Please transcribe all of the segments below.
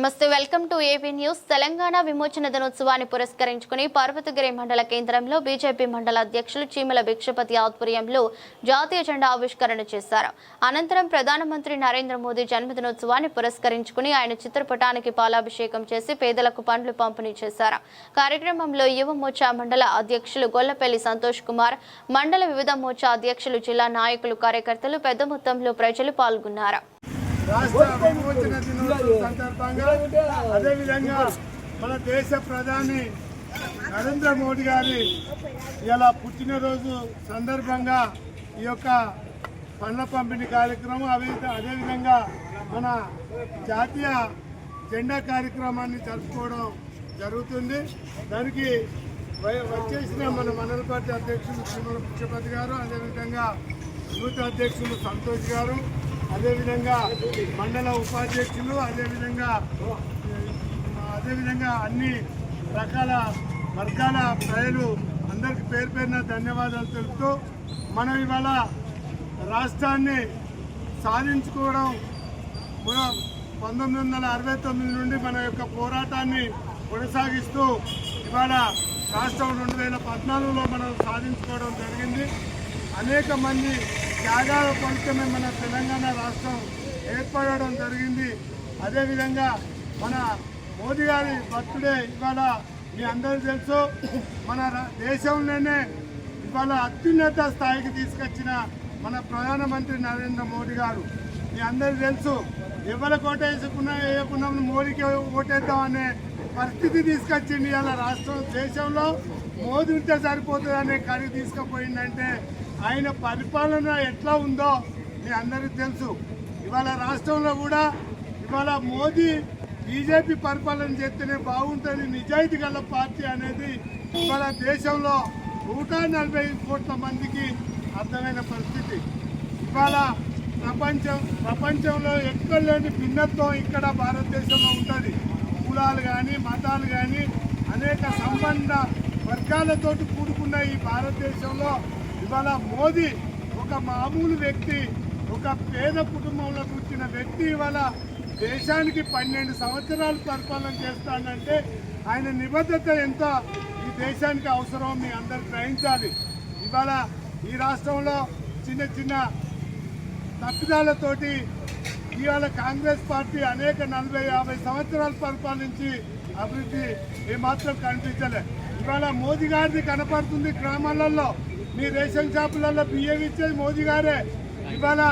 నమస్తే welcome to AP news. Telangana విమోచన దినోత్సవాన్ని పురస్కరించుకుని పర్వతగిరి మండల కేంద్రంలో బీజేపీ మండల అధ్యక్షులు చీమల భిక్షపతి ఆధ్వర్యంలో జాతీయ జెండా ఆవిష్కరణ చేశారు. అనంతరం ప్రధానమంత్రి నరేంద్ర మోదీ జన్మదినోత్సవాన్ని పురస్కరించుకుని ఆయన చిత్రపటానికి పాలాభిషేకం చేసి పేదలకు పండ్లు పంపిణీ చేశారు. కార్యక్రమంలో యువ మోర్చా మండల అధ్యక్షులు గొల్లపల్లి సంతోష్ కుమార్ మండల వివిధ మోర్చా అధ్యక్షులు జిల్లా నాయకులు కార్యకర్తలు పెద్ద మొత్తంలో ప్రజలు పాల్గొన్నారు. రాష్ట్ర విమోచన దినోత్సవం సందర్భంగా అదేవిధంగా మన దేశ ప్రధాని నరేంద్ర మోడీ గారి ఇలా పుట్టినరోజు సందర్భంగా ఈ యొక్క పండ్ల పంపిణీ కార్యక్రమం అదే అదేవిధంగా మన జాతీయ జెండా కార్యక్రమాన్ని జరుపుకోవడం జరుగుతుంది. దానికి వచ్చేసిన మన మండల పార్టీ అధ్యక్షులు శ్రీమల ముఖ్యపతి గారు అదేవిధంగా యూత్ అధ్యక్షులు సంతోష్ గారు అదేవిధంగా మండల ఉపాధ్యక్షులు అదేవిధంగా అదేవిధంగా అన్ని రకాల వర్గాల ప్రజలు అందరికి పేరు పేరున ధన్యవాదాలు తెలుపుతూ మనం ఇవాళ రాష్ట్రాన్ని సాధించుకోవడం పంతొమ్మిది వందల అరవై తొమ్మిది నుండి మన యొక్క పోరాటాన్ని కొనసాగిస్తూ ఇవాళ రాష్ట్రం రెండు వేల పద్నాలుగులో మనం సాధించుకోవడం జరిగింది. అనేక మంది త్యాగాల ఫలితమే మన తెలంగాణ రాష్ట్రం ఏర్పడడం జరిగింది. అదేవిధంగా మన మోదీ గారి బర్త్డే ఇవాళ మీ అందరూ తెలుసు. మన రా- దేశంలోనే ఇవాళ అత్యున్నత స్థాయికి తీసుకొచ్చిన మన ప్రధానమంత్రి నరేంద్ర మోడీ గారు. మీ అందరూ తెలుసు ఎవరి కోట వేసుకున్నా మోడీకి ఓటేద్దాం అనే పరిస్థితి తీసుకొచ్చింది ఇవాళ రాష్ట్రం. దేశంలో మోదీ ఉంటే సరిపోతుంది అనే కడిగి తీసుకుపోయిందంటే ఆయన పరిపాలన ఎట్లా ఉందో మీ అందరికీ తెలుసు. ఇవాళ రాష్ట్రంలో కూడా ఇవాళ మోదీ బీజేపీ పరిపాలన చేస్తేనే బాగుంటుంది. నిజాయితీ గల పార్టీ అనేది ఇవాళ దేశంలో నూట నలభై కోట్ల మందికి అర్థమైన పరిస్థితి. ఇవాళ ప్రపంచం ప్రపంచంలో ఎక్కడ లేని భిన్నత్వం ఇక్కడ భారతదేశంలో ఉంటుంది. కులాలు కానీ మతాలు కానీ అనేక సంబంధ వర్గాలతోటి కూడుకున్న ఈ భారతదేశంలో ఇవాళ మోదీ ఒక మామూలు వ్యక్తి ఒక పేద కుటుంబంలో కూర్చున్న వ్యక్తి ఇవాళ దేశానికి పన్నెండు సంవత్సరాలు పరిపాలన చేస్తానంటే ఆయన నిబద్ధత ఎంత? ఈ దేశానికి అవసరం మీ అందరు గ్రహించాలి. ఇవాళ ఈ రాష్ట్రంలో చిన్న చిన్న తప్పిదాలతోటి ఇవాళ కాంగ్రెస్ పార్టీ అనేక నలభై యాభై సంవత్సరాలు పరిపాలించి అభివృద్ధి ఏమాత్రం కనిపించలే. ఇవాళ మోదీ గారిది కనపడుతుంది గ్రామాలలో. మీ రేషన్ షాపులలో బియ్యం ఇచ్చేది మోదీ గారే. ఇవాళ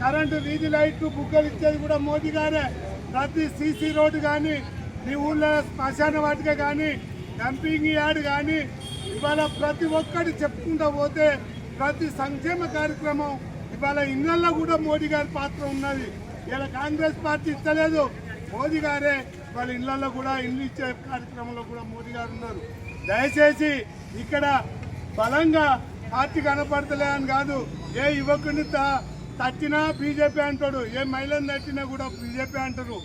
కరెంటు వీధి లైట్లు బుగ్గలు ఇచ్చేది కూడా మోదీ గారే. ప్రతి సీసీ రోడ్డు కానీ మీ ఊళ్ళో శ్మశాన వాటిక కానీ డంపింగ్ యార్డ్ కానీ ఇవాళ ప్రతి ఒక్కటి చెప్పుకుంటూ పోతే ప్రతి సంక్షేమ కార్యక్రమం ఇవాళ ఇళ్ళలో కూడా మోడీ గారి పాత్ర ఉన్నది. ఇలా కాంగ్రెస్ పార్టీ ఇస్తలేదు. మోదీ గారే వాళ్ళ ఇళ్ళలో కూడా ఇల్లు ఇచ్చే కార్యక్రమంలో కూడా మోదీ గారు ఉన్నారు. దయచేసి ఇక్కడ బలంగా పార్టీ కనపడతలే అని కాదు. ఏ యువకుని త- తట్టినా బీజేపీ అంటాడు. ఏ మహిళను తట్టినా కూడా బీజేపీ అంటారు.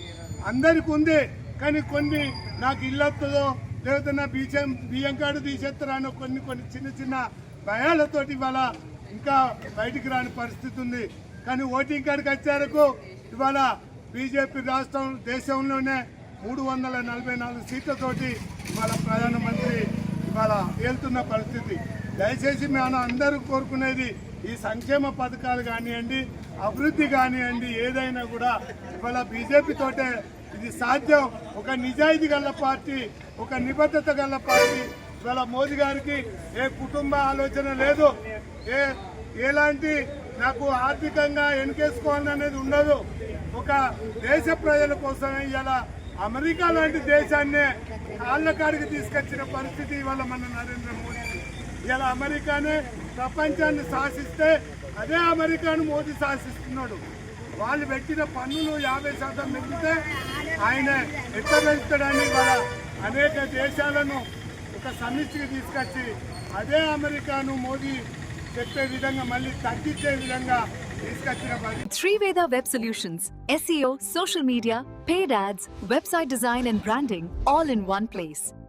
అందరికి ఉంది. కానీ కొన్ని నాకు ఇల్లు వస్తుందో లేకపోతే నా బీజం బియ్యం కార్డు తీసేస్తారని కొన్ని కొన్ని చిన్న చిన్న భయాలతోటి ఇవాళ ఇంకా బయటికి రాని పరిస్థితి ఉంది. కానీ ఓటింగ్ కార్డుకి వచ్చేరకు ఇవాళ బీజేపీ రాష్ట్రం దేశంలోనే మూడు వందల నలభై నాలుగు సీట్లతోటి ఇవాళ ప్రధానమంత్రి ఇవాళ వెళ్తున్న పరిస్థితి. దయచేసి మనం అందరూ కోరుకునేది ఈ సంక్షేమ పథకాలు కానివ్వండి అభివృద్ధి కానివ్వండి ఏదైనా కూడా ఇవాళ బీజేపీ తోటే ఇది సాధ్యం. ఒక నిజాయితీ గల పార్టీ ఒక నిబద్ధత గల పార్టీ. ఇవాళ మోదీ గారికి ఏ కుటుంబ ఆలోచన లేదు. ఏ ఎలాంటి నాకు ఆర్థికంగా ఎన్కేసుకోవాలని అనేది ఉండదు. ఒక దేశ ప్రజల కోసమే ఇలా అమెరికా లాంటి దేశాన్నే కాళ్ళ కాడికి తీసుకొచ్చిన పరిస్థితి ఇవాళ మన నరేంద్ర మోడీ ఇలా అమెరికానే ప్రపంచాన్ని శాసిస్తే అదే అమెరికాను మోదీ శాసిస్తున్నాడు వాళ్ళు పెట్టిన పన్నులు యాభై శాతం పెంచితే ఆయన ఎట్లా పెంచుతాడని వాళ్ళ అనేక దేశాలను ఒక సమిష్టికి తీసుకొచ్చి అదే అమెరికాను మోదీ చెప్పే విధంగా మళ్ళీ తగ్గించే విధంగా తీసుకొచ్చిన web solutions SEO social media paid ads website design and branding all in one place.